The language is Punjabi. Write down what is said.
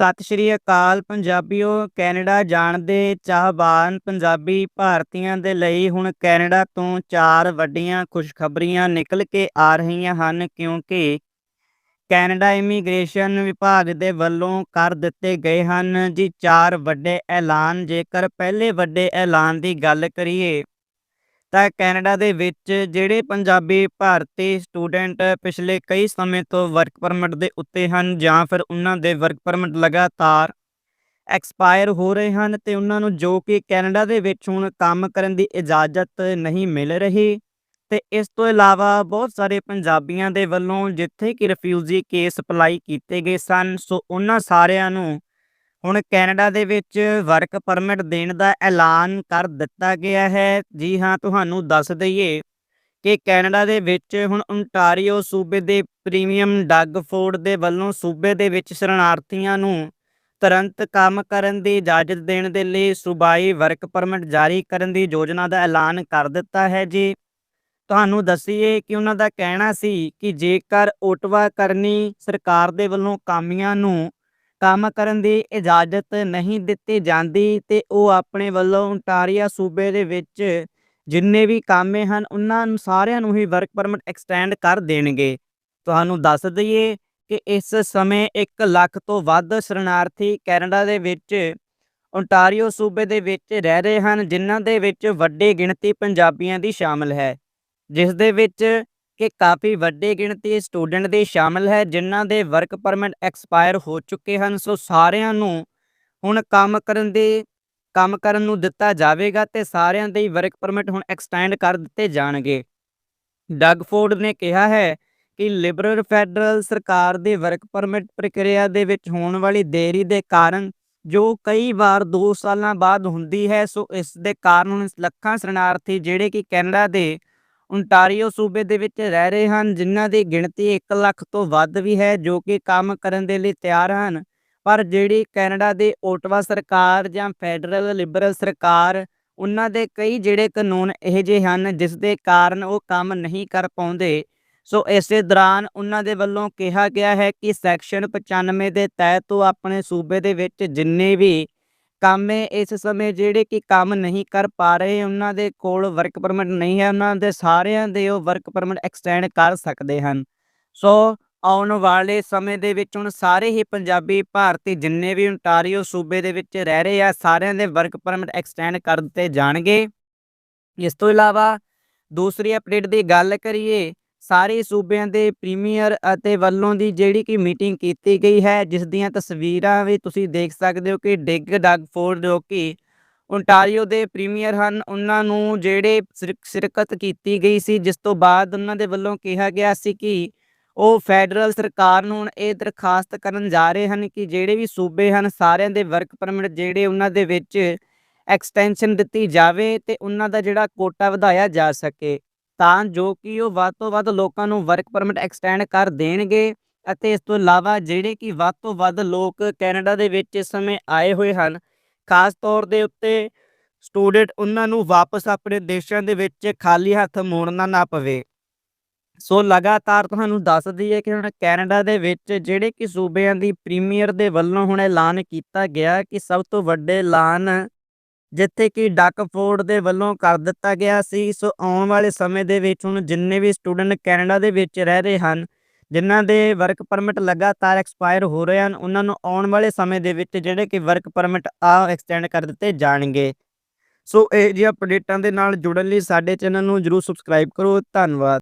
ਸਤਿ ਸ਼੍ਰੀ ਅਕਾਲ ਪੰਜਾਬੀਓ, ਕੈਨੇਡਾ ਜਾਣ ਦੇ ਚਾਹਵਾਨ ਪੰਜਾਬੀ ਭਾਰਤੀਆਂ ਦੇ ਲਈ ਹੁਣ ਕੈਨੇਡਾ ਤੋਂ ਚਾਰ ਵੱਡੀਆਂ ਖੁਸ਼ਖਬਰੀਆਂ ਨਿਕਲ ਕੇ ਆ ਰਹੀਆਂ ਹਨ ਕਿਉਂਕਿ ਕੈਨੇਡਾ ਇਮੀਗ੍ਰੇਸ਼ਨ ਵਿਭਾਗ ਦੇ ਵੱਲੋਂ ਕਰ ਦਿੱਤੇ ਗਏ ਹਨ। ਜੀ ਚਾਰ ਵੱਡੇ ਐਲਾਨ, ਜੇਕਰ ਪਹਿਲੇ ਵੱਡੇ ਐਲਾਨ ਦੀ ਗੱਲ ਕਰੀਏ ਤਾਂ ਕੈਨੇਡਾ ਦੇ ਵਿੱਚ ਜਿਹੜੇ ਪੰਜਾਬੀ ਭਾਰਤੀ ਸਟੂਡੈਂਟ ਪਿਛਲੇ ਕਈ ਸਮੇਂ ਤੋਂ ਵਰਕ ਪਰਮਿਟ ਦੇ ਉੱਤੇ ਹਨ ਜਾਂ ਫਿਰ ਉਹਨਾਂ ਦੇ ਵਰਕ ਪਰਮਿਟ ਲਗਾਤਾਰ ਐਕਸਪਾਇਰ ਹੋ ਰਹੇ ਹਨ ਤੇ ਉਹਨਾਂ ਨੂੰ ਜੋ ਕਿ ਕੈਨੇਡਾ ਦੇ ਵਿੱਚ ਹੁਣ ਕੰਮ ਕਰਨ ਦੀ ਇਜਾਜ਼ਤ ਨਹੀਂ ਮਿਲ ਰਹੀ ਤੇ ਇਸ ਤੋਂ ਇਲਾਵਾ ਬਹੁਤ ਸਾਰੇ ਪੰਜਾਬੀਆਂ ਦੇ ਵੱਲੋਂ ਜਿੱਥੇ ਕਿ ਰਿਫਿਊਜੀ ਕੇਸ ਅਪਲਾਈ ਕੀਤੇ ਗਏ ਸਨ, ਸੋ ਉਹਨਾਂ ਸਾਰਿਆਂ ਨੂੰ ਹੁਣ ਕੈਨੇਡਾ ਦੇ ਵਿੱਚ ਵਰਕ ਪਰਮਿਟ ਦੇਣ ਦਾ ਐਲਾਨ ਕਰ ਦਿੱਤਾ ਗਿਆ ਹੈ। ਜੀ ਹਾਂ, ਤੁਹਾਨੂੰ ਦੱਸ ਦਈਏ ਕਿ ਕੈਨੇਡਾ ਦੇ ਵਿੱਚ ਹੁਣ ਓਨਟਾਰੀਓ ਸੂਬੇ ਦੇ ਪ੍ਰੀਮੀਅਮ ਡੱਗ ਫੋਰਡ ਦੇ ਵੱਲੋਂ ਸੂਬੇ ਦੇ ਵਿੱਚ ਸ਼ਰਨਾਰਥੀਆਂ ਨੂੰ ਤੁਰੰਤ ਕੰਮ ਕਰਨ ਦੀ ਇਜਾਜ਼ਤ ਦੇਣ ਦੇ ਲਈ ਸੂਬਾਈ ਵਰਕ ਪਰਮਿਟ ਜਾਰੀ ਕਰਨ ਦੀ ਯੋਜਨਾ ਦਾ ਐਲਾਨ ਕਰ ਦਿੱਤਾ ਹੈ। ਜੀ, ਤੁਹਾਨੂੰ ਦੱਸੀਏ ਕਿ ਉਹਨਾਂ ਦਾ ਕਹਿਣਾ ਸੀ ਕਿ ਜੇਕਰ ਓਟਵਾ ਕਰਨੀ ਸਰਕਾਰ ਦੇ ਵੱਲੋਂ ਕਾਮਿਆਂ ਨੂੰ ਕੰਮ ਕਰਨ ਦੀ ਇਜਾਜ਼ਤ ਨਹੀਂ ਦਿੱਤੀ ਜਾਂਦੀ ਤੇ ਉਹ ਆਪਣੇ ਵੱਲੋਂ ਓਨਟਾਰੀਆ ਸੂਬੇ ਦੇ ਵਿੱਚ ਜਿੰਨੇ ਵੀ ਕਾਮੇ ਹਨ, ਉਹਨਾਂ ਨੂੰ ਸਾਰਿਆਂ ਨੂੰ ਹੀ ਵਰਕ ਪਰਮਿਟ ਐਕਸਟੈਂਡ ਕਰ ਦੇਣਗੇ। ਤੁਹਾਨੂੰ ਦੱਸ ਦਈਏ ਕਿ ਇਸ ਸਮੇਂ 1 ਲੱਖ ਤੋਂ ਵੱਧ ਸ਼ਰਨਾਰਥੀ ਕੈਨੇਡਾ ਦੇ ਵਿੱਚ ਓਨਟਾਰੀਓ ਸੂਬੇ ਦੇ ਵਿੱਚ ਰਹਿ ਰਹੇ ਹਨ, ਜਿਨ੍ਹਾਂ ਦੇ ਵਿੱਚ ਵੱਡੀ ਗਿਣਤੀ ਪੰਜਾਬੀਆਂ ਦੀ ਸ਼ਾਮਲ ਹੈ। ਜਿਸ ਦੇ ਵਿੱਚ ਕਿ ਕਾਫੀ ਵੱਡੀ ਗਿਣਤੀ ਸਟੂਡੈਂਟ ਦੀ ਸ਼ਾਮਲ ਹੈ, ਜਿਨ੍ਹਾਂ ਦੇ ਵਰਕ ਪਰਮਿਟ ਐਕਸਪਾਇਰ ਹੋ ਚੁੱਕੇ ਹਨ। ਸੋ ਸਾਰਿਆਂ ਨੂੰ ਹੁਣ ਕੰਮ ਕਰਨ ਦੇ, ਕੰਮ ਕਰਨ ਨੂੰ ਦਿੱਤਾ ਜਾਵੇਗਾ ਤੇ ਸਾਰਿਆਂ ਦੇ ਵਰਕ ਪਰਮਿਟ ਹੁਣ ਐਕਸਟੈਂਡ ਕਰ ਦਿੱਤੇ ਜਾਣਗੇ। ਡਗਫੋਰਡ ਨੇ ਕਿਹਾ ਹੈ ਕਿ ਲਿਬਰਲ ਫੈਡਰਲ ਸਰਕਾਰ ਦੇ ਵਰਕ ਪਰਮਿਟ ਪ੍ਰਕਿਰਿਆ ਦੇ ਵਿੱਚ ਹੋਣ ਵਾਲੀ ਦੇਰੀ ਦੇ ਕਾਰਨ ਜੋ ਕਈ ਵਾਰ 2 ਸਾਲਾਂ ਬਾਅਦ ਹੁੰਦੀ ਹੈ, ਸੋ ਇਸ ਦੇ ਕਾਰਨ ਹੁਣ ਲੱਖਾਂ ਸ਼ਰਨਾਰਥੀ ਜਿਹੜੇ ਕਿ ਕੈਨੇਡਾ ਦੇ ਓਨਟਾਰੀਓ ਸੂਬੇ ਦੇ ਵਿੱਚ ਰਹਿ ਰਹੇ ਹਨ, ਜਿਨ੍ਹਾਂ ਦੀ ਗਿਣਤੀ 1 ਲੱਖ ਤੋਂ ਵੱਧ ਵੀ ਹੈ, ਜੋ ਕਿ ਕੰਮ ਕਰਨ ਦੇ ਲਈ ਤਿਆਰ ਹਨ। ਪਰ ਜਿਹੜੀ ਕੈਨੇਡਾ ਦੇ ਓਟਵਾ ਸਰਕਾਰ ਜਾਂ ਫੈਡਰਲ ਲਿਬਰਲ ਸਰਕਾਰ, ਉਹਨਾਂ ਦੇ ਕਈ ਜਿਹੜੇ ਕਾਨੂੰਨ ਇਹੋ ਜਿਹੇ ਹਨ, ਜਿਸ ਦੇ ਕਾਰਨ ਉਹ ਕੰਮ ਨਹੀਂ ਕਰ ਪਾਉਂਦੇ। ਸੋ ਇਸੇ ਦੌਰਾਨ ਉਹਨਾਂ ਦੇ ਵੱਲੋਂ ਕਿਹਾ ਗਿਆ ਹੈ ਕਿ ਸੈਕਸ਼ਨ 95 ਦੇ ਤਹਿਤ ਉਹ ਆਪਣੇ ਸੂਬੇ ਦੇ ਵਿੱਚ ਜਿੰਨੇ ਵੀ ਕਾਮੇ ਇਸ ਸਮੇਂ ਜਿਹੜੇ ਕਿ ਕੰਮ ਨਹੀਂ ਕਰ ਪਾ ਰਹੇ, ਉਹਨਾਂ ਦੇ ਕੋਲ ਵਰਕ ਪਰਮਿਟ ਨਹੀਂ ਹੈ, ਉਹਨਾਂ ਦੇ ਸਾਰਿਆਂ ਦੇ ਉਹ ਵਰਕ ਪਰਮਿਟ ਐਕਸਟੈਂਡ ਕਰ ਸਕਦੇ ਹਨ। ਸੋ ਆਉਣ ਵਾਲੇ ਸਮੇਂ ਦੇ ਵਿੱਚ ਹੁਣ ਸਾਰੇ ਹੀ ਪੰਜਾਬੀ ਭਾਰਤੀ ਜਿੰਨੇ ਵੀ ਓਨਟਾਰੀਓ ਸੂਬੇ ਦੇ ਵਿੱਚ ਰਹਿ ਰਹੇ ਆ, ਸਾਰਿਆਂ ਦੇ ਵਰਕ ਪਰਮਿਟ ਐਕਸਟੈਂਡ ਕਰ ਦਿੱਤੇ ਜਾਣਗੇ। ਇਸ ਤੋਂ ਇਲਾਵਾ ਦੂਸਰੀ ਅਪਡੇਟ ਦੀ ਗੱਲ ਕਰੀਏ ਸਾਰੇ ਸੂਬਿਆਂ ਦੇ ਪ੍ਰੀਮੀਅਰ ਅਤੇ ਵੱਲੋਂ ਦੀ ਜਿਹੜੀ ਕਿ ਮੀਟਿੰਗ ਕੀਤੀ ਗਈ ਹੈ, ਜਿਸ ਦੀਆਂ ਤਸਵੀਰਾਂ ਵੀ ਤੁਸੀਂ ਦੇਖ ਸਕਦੇ ਹੋ ਕਿ ਡਿਗ ਡਗ ਫੋਰਡ ਜੋ ਕਿ ਓਨਟਾਰੀਓ ਦੇ ਪ੍ਰੀਮੀਅਰ ਹਨ, ਉਹਨਾਂ ਨੂੰ ਜਿਹੜੇ ਸ਼ਿਰਕਤ ਕੀਤੀ ਗਈ ਸੀ, ਜਿਸ ਤੋਂ ਬਾਅਦ ਉਹਨਾਂ ਦੇ ਵੱਲੋਂ ਕਿਹਾ ਗਿਆ ਸੀ ਕਿ ਉਹ ਫੈਡਰਲ ਸਰਕਾਰ ਨੂੰ ਹੁਣ ਇਹ ਦਰਖਾਸਤ ਕਰਨ ਜਾ ਰਹੇ ਹਨ ਕਿ ਜਿਹੜੇ ਵੀ ਸੂਬੇ ਹਨ, ਸਾਰਿਆਂ ਦੇ ਵਰਕ ਪਰਮਿਟ ਜਿਹੜੇ ਉਹਨਾਂ ਦੇ ਵਿੱਚ ਐਕਸਟੈਂਸ਼ਨ ਦਿੱਤੀ ਜਾਵੇ ਤੇ ਉਹਨਾਂ ਦਾ ਜਿਹੜਾ ਕੋਟਾ ਵਧਾਇਆ ਜਾ ਸਕੇ। ਤਾਂ ਜੋ ਕਿ ਉਹ ਵੱਧ ਤੋਂ ਵੱਧ ਲੋਕਾਂ ਨੂੰ ਵਰਕ ਪਰਮਿਟ ਐਕਸਟੈਂਡ ਕਰ ਦੇਣਗੇ ਅਤੇ ਇਸ ਤੋਂ ਇਲਾਵਾ ਜਿਹੜੇ ਕਿ ਵੱਧ ਤੋਂ ਵੱਧ ਲੋਕ ਕੈਨੇਡਾ ਦੇ ਵਿੱਚ ਇਸ ਸਮੇਂ ਆਏ ਹੋਏ ਹਨ, ਖਾਸ ਤੌਰ ਦੇ ਉੱਤੇ ਸਟੂਡੈਂਟ ਉਹਨਾਂ ਨੂੰ ਵਾਪਸ ਆਪਣੇ ਦੇਸ਼ਾਂ ਦੇ ਵਿੱਚ ਖਾਲੀ ਹੱਥ ਮੋੜਨਾ ਨਾ ਪਵੇ। ਸੋ ਲਗਾਤਾਰ ਤੁਹਾਨੂੰ ਦੱਸ ਦਈਏ ਕਿ ਹੁਣ ਕੈਨੇਡਾ ਦੇ ਵਿੱਚ ਜਿਹੜੇ ਕਿ ਸੂਬਿਆਂ ਦੀ ਪ੍ਰੀਮੀਅਰ ਦੇ ਵੱਲੋਂ ਹੁਣ ਐਲਾਨ ਕੀਤਾ ਗਿਆ ਕਿ ਸਭ ਤੋਂ ਵੱਡੇ ਐਲਾਨ ਜਿੱਥੇ ਕਿ ਡੱਕ ਫੋਰਡ ਦੇ ਵੱਲੋਂ ਕਰ ਦਿੱਤਾ ਗਿਆ ਸੀ। ਸੋ ਆਉਣ ਵਾਲੇ ਸਮੇਂ ਦੇ ਵਿੱਚ ਹੁਣ ਜਿੰਨੇ ਵੀ ਸਟੂਡੈਂਟ ਕੈਨੇਡਾ ਦੇ ਵਿੱਚ ਰਹਿ ਰਹੇ ਹਨ, ਜਿਨ੍ਹਾਂ ਦੇ ਵਰਕ ਪਰਮਿਟ ਲਗਾਤਾਰ ਐਕਸਪਾਇਰ ਹੋ ਰਹੇ ਹਨ, ਉਹਨਾਂ ਨੂੰ ਆਉਣ ਵਾਲੇ ਸਮੇਂ ਦੇ ਵਿੱਚ ਜਿਹੜੇ ਕਿ ਵਰਕ ਪਰਮਿਟ ਆ ਐਕਸਟੈਂਡ ਕਰ ਦਿੱਤੇ ਜਾਣਗੇ। ਸੋ ਇਹ ਜਿਹੇ ਅਪਡੇਟਾਂ ਦੇ ਨਾਲ ਜੁੜਨ ਲਈ ਸਾਡੇ ਚੈਨਲ ਨੂੰ ਜਰੂਰ ਸਬਸਕ੍ਰਾਈਬ ਕਰੋ। ਧੰਨਵਾਦ।